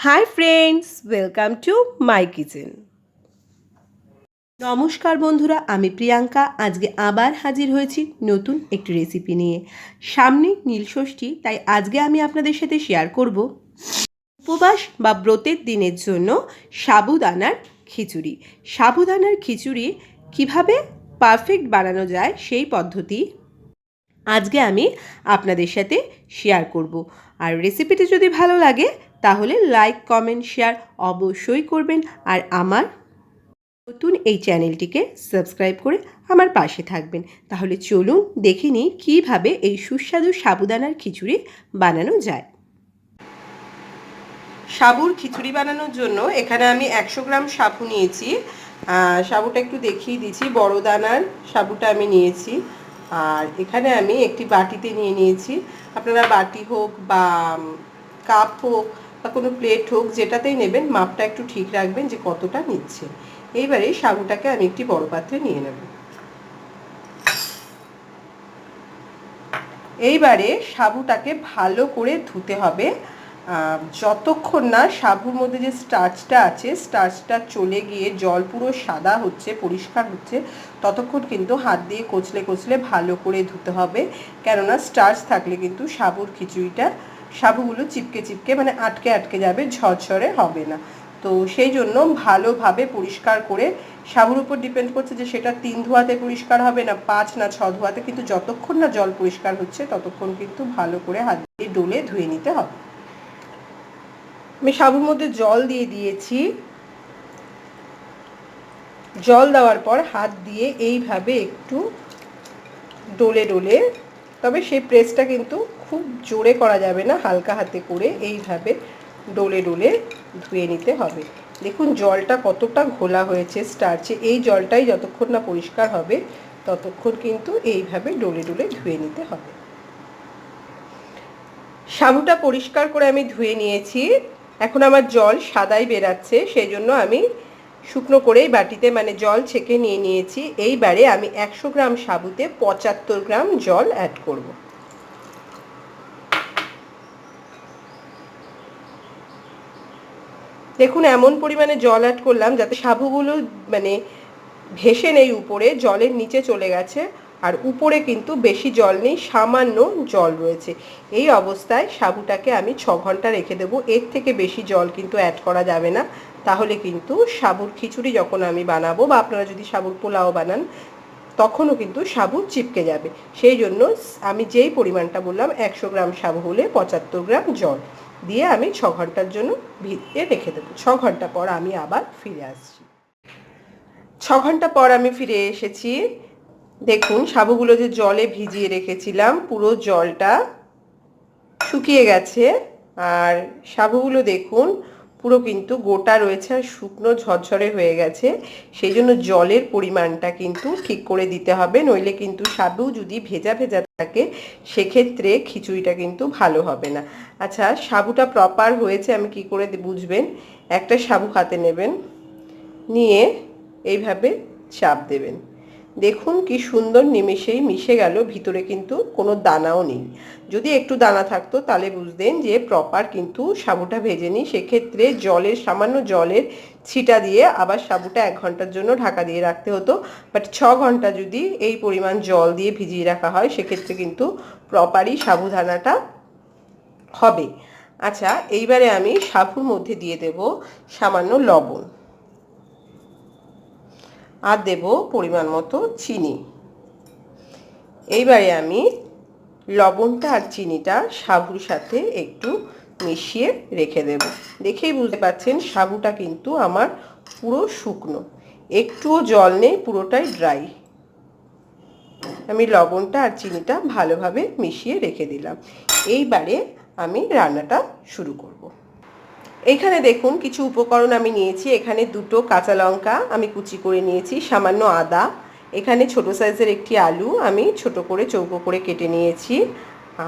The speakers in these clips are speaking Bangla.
Hi friends welcome to my kitchen নমস্কার, বন্ধুরা। আমি প্রিয়াঙ্কা। আজকে আবার হাজির হয়েছি নতুন একটি রেসিপি নিয়ে। সামনে নীলষষ্ঠী তাই আজকে আমি আপনাদের সাথে শেয়ার করব উপবাস বা ব্রতের দিনের জন্য সাবুদানার খিচুড়ি। সাবুদানার খিচুড়ি কীভাবে পারফেক্ট বানানো যায় সেই পদ্ধতি আজকে আমি আপনাদের সাথে শেয়ার করব। আর রেসিপিটি যদি ভালো লাগে তাহলে লাইক, কমেন্ট, শেয়ার অবশ্যই করবেন আর আমার নতুন এই চ্যানেলটিকে সাবস্ক্রাইব করে আমার পাশে থাকবেন। তাহলে চলুন দেখে নিই কীভাবে এই সুস্বাদু সাবুদানার খিচুড়ি বানানো যায়। সাবুর খিচুড়ি বানানোর জন্য এখানে আমি একশো গ্রাম সাবু নিয়েছি। সাবুটা একটু দেখিয়ে দিচ্ছি। বড় দানার সাবুটা আমি নিয়েছি। আর এখানে আমি একটি বাটিতে নিয়ে নিয়েছি। আপনারা বাটি হোক বা কাপ হোক বা কোনো প্লেট হোক, যেটাতেই নেবেন, মাপটা একটু ঠিক রাখবেন যে কতটা নিচ্ছে। এইবারে সাবুটাকে আমি একটি বড় পাত্রে নিয়ে নেব। এইবারে সাবুটাকে ভালো করে ধুতে হবে। যতক্ষণ না সাবুর মধ্যে যে স্টার্চটা আছে স্টার্চটা চলে গিয়ে জল পুরো সাদা হচ্ছে, পরিষ্কার হচ্ছে, ততক্ষণ কিন্তু হাত দিয়ে কচলে কচলে ভালো করে ধুতে হবে। কেননা স্টার্চ থাকলে কিন্তু সাবুর খিচুড়িটা সাবুগুলো চিপকে চিপকে মানে আটকে আটকে যাবে, ঝরঝরে হবে না। তো সেই জন্য ভালোভাবে পরিষ্কার করে, সাবুর উপর ডিপেন্ড করছে যে সেটা তিন ধোয়াতে পরিষ্কার হবে না পাঁচ না ছ ধোয়াতে, কিন্তু যতক্ষণ না জল পরিষ্কার হচ্ছে, ততক্ষণ কিন্তু ভালো করে হাত দিয়ে ডোলে ধুয়ে নিতে হবে। আমি সাবুর মধ্যে জল দিয়ে দিয়েছি। জল দেওয়ার পর হাত দিয়ে এইভাবে একটু ডোলে ডোলে, তবে সেই প্রেসটা কিন্তু খুব জোরে করা যাবে না, হালকা হাতে করে এইভাবে ডোলে ডোলে ধুয়ে নিতে হবে। দেখুন জলটা কতটা ঘোলা হয়েছে স্টার্চে এই জলটাই যতক্ষণ না পরিষ্কার হবে, ততক্ষণ কিন্তু এইভাবে ডোলে ডোলে ধুয়ে নিতে হবে। সাবুটা পরিষ্কার করে আমি ধুয়ে নিয়েছি। এখন আমার জল সাদাই বেরাচ্ছে সেই জন্য আমি শুকনো করেই বাটিতে মানে জল ছেঁকে নিয়ে নিয়েছি। এইবারে আমি একশো গ্রাম সাবুতে পঁচাত্তর গ্রাম জল অ্যাড করব। দেখুন, এমন পরিমাণে জল অ্যাড করলাম যাতে সাবুগুলো মানে ভেসে নেই উপরে, জলের নিচে চলে গেছে। আর উপরে কিন্তু বেশি জল নেই, সামান্য জল রয়েছে। এই অবস্থায় সাবুটাকে আমি ছ ঘণ্টা রেখে দেবো। এর থেকে বেশি জল কিন্তু অ্যাড করা যাবে না। তাহলে কিন্তু সাবুর খিচুড়ি যখন আমি বানাবো বা আপনারা যদি সাবুর পোলাও বানান, তখনও কিন্তু সাবু চিপকে যাবে। সেই জন্য আমি যেই পরিমাণটা বললাম, একশো গ্রাম সাবু হলে পঁচাত্তর গ্রাম জল। দিয়ে আমি ছ ঘণ্টার জন্য ভিজিয়ে রেখে দেবো। ছ ঘণ্টা পর আমি আবার ফিরে আসছি। ছ ঘণ্টা পর আমি ফিরে এসেছি। দেখুন সাবুগুলো যে জলে ভিজিয়ে রেখেছিলাম, পুরো জলটা শুকিয়ে গেছে। আর সাবুগুলো দেখুন পুরো কিন্তু গোটা রয়েছে আর শুকনো ঝরঝরে হয়ে গেছে। সেই জন্য জলের পরিমাণটা কিন্তু ঠিক করে দিতে হবে, নইলে কিন্তু সাবু যদি ভেজা ভেজা থাকে, সেক্ষেত্রে খিচুড়িটা কিন্তু ভালো হবে না। আচ্ছা সাবুটা প্রপার হয়েছে আমি কি করে বুঝবেন? একটা সাবু হাতে নেবেন, নিয়ে এইভাবে চাপ দেবেন। দেখুন কি সুন্দর নিমেষেই মিশে গেল, ভিতরে কিন্তু কোনো দানাও নেই। যদি একটু দানা থাকতো তাহলে বুঝতেন যে প্রপার কিন্তু সাবুটা ভেজে নিই। সেক্ষেত্রে জলের, সামান্য জলের ছিটা দিয়ে আবার সাবুটা এক ঘণ্টার জন্য ঢাকা দিয়ে রাখতে হতো। বাট ছ ঘণ্টা যদি এই পরিমাণ জল দিয়ে ভিজিয়ে রাখা হয়, সেক্ষেত্রে কিন্তু প্রপারই সাবুদানাটা হবে। আচ্ছা এইবারে আমি সাবুর মধ্যে দিয়ে দেব সামান্য লবণ। আর দেব পরিমাণ মতো চিনি। এইবারে আমি লবণটা আর চিনিটা সাবুর সাথে একটু মিশিয়ে রেখে দেব। দেখেই বুঝতে পারছেন সাবুটা কিন্তু আমার পুরো শুকনো। একটুও জল নেই, পুরোটাই ড্রাই। আমি লবণটা আর চিনিটা ভালোভাবে মিশিয়ে রেখে দিলাম। এইবারে আমি রান্নাটা শুরু করব। এইখানে দেখুন, কিছু উপকরণ আমি নিয়েছি। এখানে দুটো কাঁচা লঙ্কা আমি কুচি করে নিয়েছি, সামান্য আদা। এখানে ছোট সাইজের একটি আলু আমি ছোট করে চৌকো করে কেটে নিয়েছি।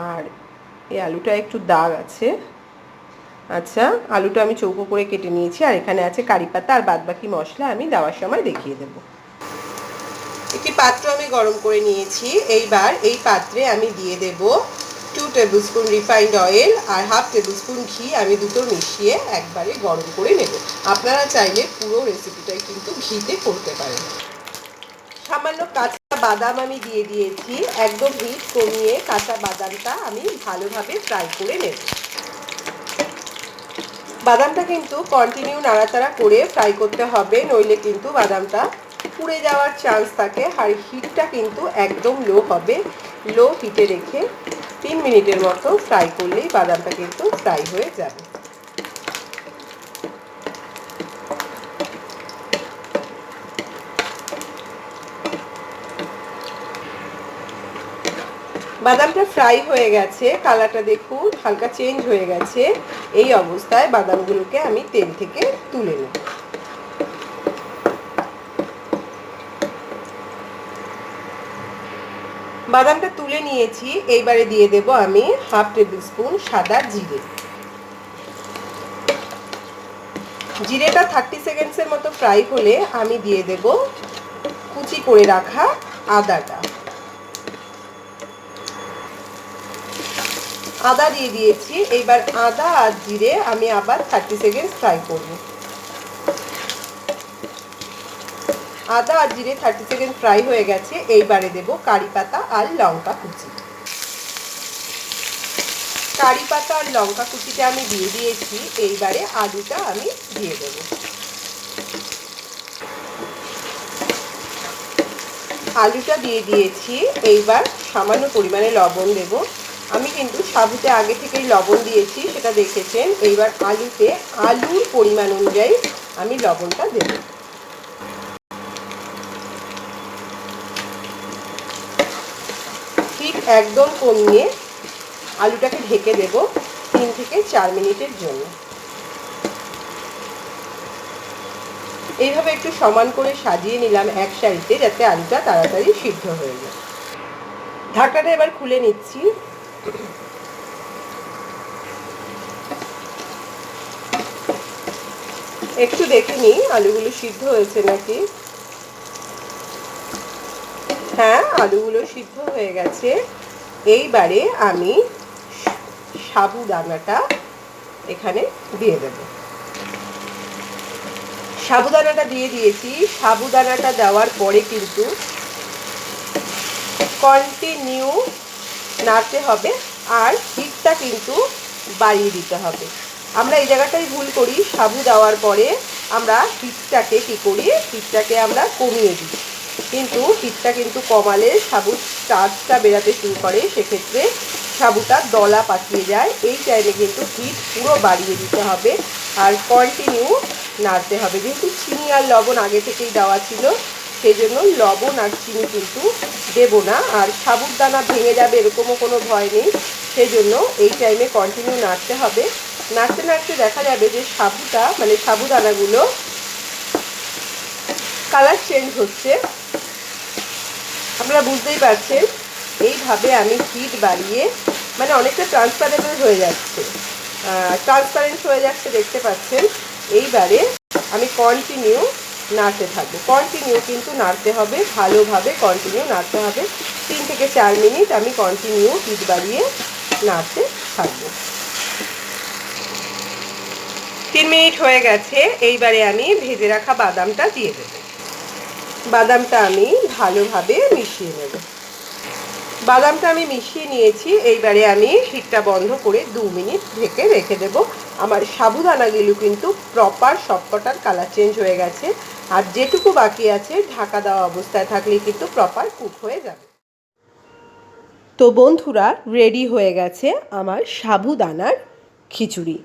আর এই আলুটা একটু দাগ আছে। আচ্ছা আলুটা আমি চৌকো করে কেটে নিয়েছি। আর এখানে আছে কারি পাতা আর বাদবাকি মশলা আমি দেওয়ার সময় দেখিয়ে দেব। একটি পাত্র আমি গরম করে নিয়েছি। এইবার এই পাত্রে আমি দিয়ে দেব two table spoon refined oil আর হাফ টেবিল স্পুন ঘি আমি দুটো মিশিয়ে একবারে গরম করে নেব। আপনারা চাইলে পুরো রেসিপিটাই কিন্তু ঘিতে করতে পারেন। সামান্য কাঁচা বাদাম আমি দিয়ে দিয়েছি। একদম হিট কমিয়ে কাঁচা বাদামটা আমি ভালোভাবে ফ্রাই করে নেব। বাদামটা কিন্তু কন্টিনিউ নাড়াচাড়া করে ফ্রাই করতে হবে, নইলে কিন্তু বাদামটা পুড়ে যাওয়ার চান্স থাকে আর হিটটা কিন্তু একদম লো হবে। লো হিটে রেখে তিন মিনিটের মতো ফ্রাই করলেই বাদামটা কিন্তু ফ্রাই হয়ে যাবে। বাদামটা ফ্রাই হয়ে গেছে, কালারটা দেখুন হালকা চেঞ্জ হয়ে গেছে। এই অবস্থায় বাদামগুলোকে আমি তেল থেকে তুলে নেব। বাদামটা তুলে নিয়েছি, এইবারে দিয়ে দেব আমি হাফ টেবিল স্পুন সাদা জিরে। জিরেটা থার্টি সেকেন্ডসের মতো ফ্রাই হলে আমি দিয়ে দেব কুচি করে রাখা আদাটা। আদা দিয়ে দিয়েছি, এইবার আদা আর জিরে আমি আবার থার্টি সেকেন্ড ফ্রাই করব। আদা আর জিরে থার্টি সেকেন্ড ফ্রাই হয়ে গেছে। এইবারে দেব কারি পাতা আর লঙ্কা কুচি। কারি পাতা আর লঙ্কা কুচিটা আমি দিয়ে দিয়েছি। এইবারে আলুটা আমি দিয়ে দেব। আলুটা দিয়ে দিয়েছি। এইবার সামান্য পরিমাণে লবণ দেবো। আমি কিন্তু সাবুতে আগে থেকেই লবণ দিয়েছি, সেটা দেখেছেন। এইবার আলুতে আলুর পরিমাণ অনুযায়ী আমি লবণটা দেব ঠিক একদম কমিয়ে আলুটাকে ঢেকে দেব তিন থেকে চার মিনিটের জন্য। এইভাবে একটু সমান করে সাজিয়ে নিলাম এক সাইডে যাতে আলুটা তাড়াতাড়ি সিদ্ধ হয়ে যায়। ঢাকাটা এবার খুলে নিচ্ছি। একটু দেখে নিই আলুগুলো সিদ্ধ হয়েছে নাকি? হ্যাঁ আলুগুলো সিদ্ধ হয়ে গেছে। এইবারে আমি সাবুদানাটা এখানে দিয়ে দেব। সাবুদানাটা দিয়ে দিয়েছি। সাবুদানাটা দেওয়ার পরে কিন্তু কন্টিনিউ নাড়তে হবে আর হিটটা কিন্তু বাড়িয়ে দিতে হবে। আমরা এই জায়গাটাই ভুল করি। সাবু দেওয়ার পরে আমরা হিটটাকে কী করি? হিটটাকে আমরা কমিয়ে দিই। কিন্তু হিটটা কিন্তু কমালে সাবুর চার্জটা বেরাতে শুরু করে। সেক্ষেত্রে সাবুটা দলা পাকিয়ে যায়। এই টাইমে কিন্তু হিট পুরো বাড়িয়ে দিতে হবে আর কন্টিনিউ নাড়তে হবে। যেহেতু চিনি আর লবণ আগে থেকেই দেওয়া ছিল সেই জন্য লবণ আর চিনি কিন্তু দেবো না। আর সাবুর দানা ভেঙে যাবে এরকমও কোনো ভয় নেই। সেই জন্য এই টাইমে কন্টিনিউ নাড়তে হবে। নাড়তে নাড়তে দেখা যাবে যে সাবুটা মানে সাবুদানাগুলো কালার চেঞ্জ হচ্ছে। আপনারা বুঝতেই পারছেন এইভাবে আমি হিট বাড়িয়ে মানে অনেকটা ট্রান্সপারেবল হয়ে যাচ্ছে। ট্রান্সপারেন্ট হয়ে যাচ্ছে দেখতে পাচ্ছেন। এইবারে আমি কন্টিনিউ নাড়তে থাকব। কন্টিনিউ কিন্তু নাড়তে হবে, ভালোভাবে কন্টিনিউ নাড়তে হবে। তিন থেকে চার মিনিট আমি কন্টিনিউ হিট বাড়িয়ে নাড়তে থাকব। তিন মিনিট হয়ে গেছে, এইবারে আমি ভেজে রাখা বাদামটা দিয়ে দেবো। বাদামটা আমি ভালোভাবে মিশিয়ে নেব। বাদামটা আমি মিশিয়ে নিয়েছি, এইবারে আমি হিটটা বন্ধ করে দু মিনিট ঢেকে রেখে দেব। আমার সাবুদানাগুলো কিন্তু প্রপার সবকটার কালার চেঞ্জ হয়ে গেছে। আর যেটুকু বাকি আছে, ঢাকা দেওয়া অবস্থায় থাকলে কিন্তু প্রপার কুক হয়ে যাবে। তো বন্ধুরা রেডি হয়ে গেছে আমার সাবুদানার খিচুড়ি।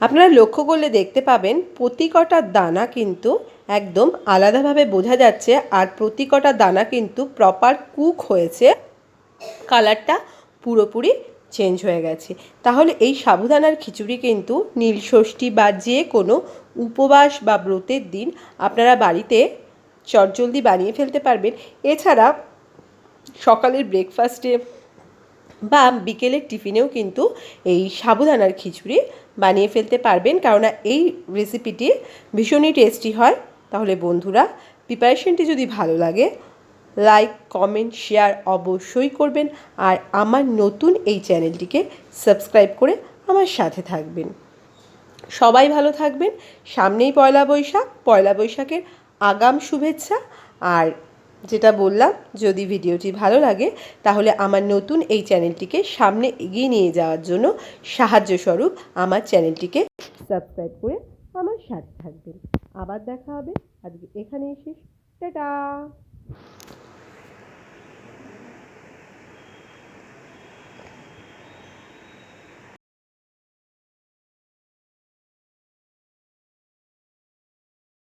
আপনারা লক্ষ্য করলে দেখতে পাবেন প্রতি কটা দানা কিন্তু একদম আলাদাভাবে বোঝা যাচ্ছে আর প্রতি কটা দানা কিন্তু প্রপার কুক হয়েছে। কালারটা পুরোপুরি চেঞ্জ হয়ে গেছে। তাহলে এই সাবুদানার খিচুড়ি কিন্তু নীলষষ্ঠী বা যে কোনো উপবাস বা ব্রতের দিন আপনারা বাড়িতে চটজলদি বানিয়ে ফেলতে পারবেন। এছাড়া সকালের ব্রেকফাস্টে বা বিকেলের টিফিনেও কিন্তু এই সাবুদানার খিচুড়ি বানিয়ে ফেলতে পারবেন। কেননা এই রেসিপিটি ভীষণই টেস্টি হয়। তাহলে বন্ধুরা প্রিপারেশনটি যদি ভালো লাগে লাইক কমেন্ট শেয়ার অবশ্যই করবেন। আর আমার নতুন এই চ্যানেলটিকে সাবস্ক্রাইব করে আমার সাথে থাকবেন। সবাই ভালো থাকবেন। সামনেই পয়লা বৈশাখ। পয়লা বৈশাখের আগাম শুভেচ্ছা। আর যেটা বললাম, যদি ভিডিওটি ভালো লাগে, তাহলে আমার নতুন এই চ্যানেলটিকে সামনে এগিয়ে নিয়ে যাওয়ার জন্য সাহায্য স্বরূপ আমার চ্যানেলটিকে সাবস্ক্রাইব করে আমার সাথে থাকবেন। আবার দেখা হবে। আজকে এখানে এসে টাটা!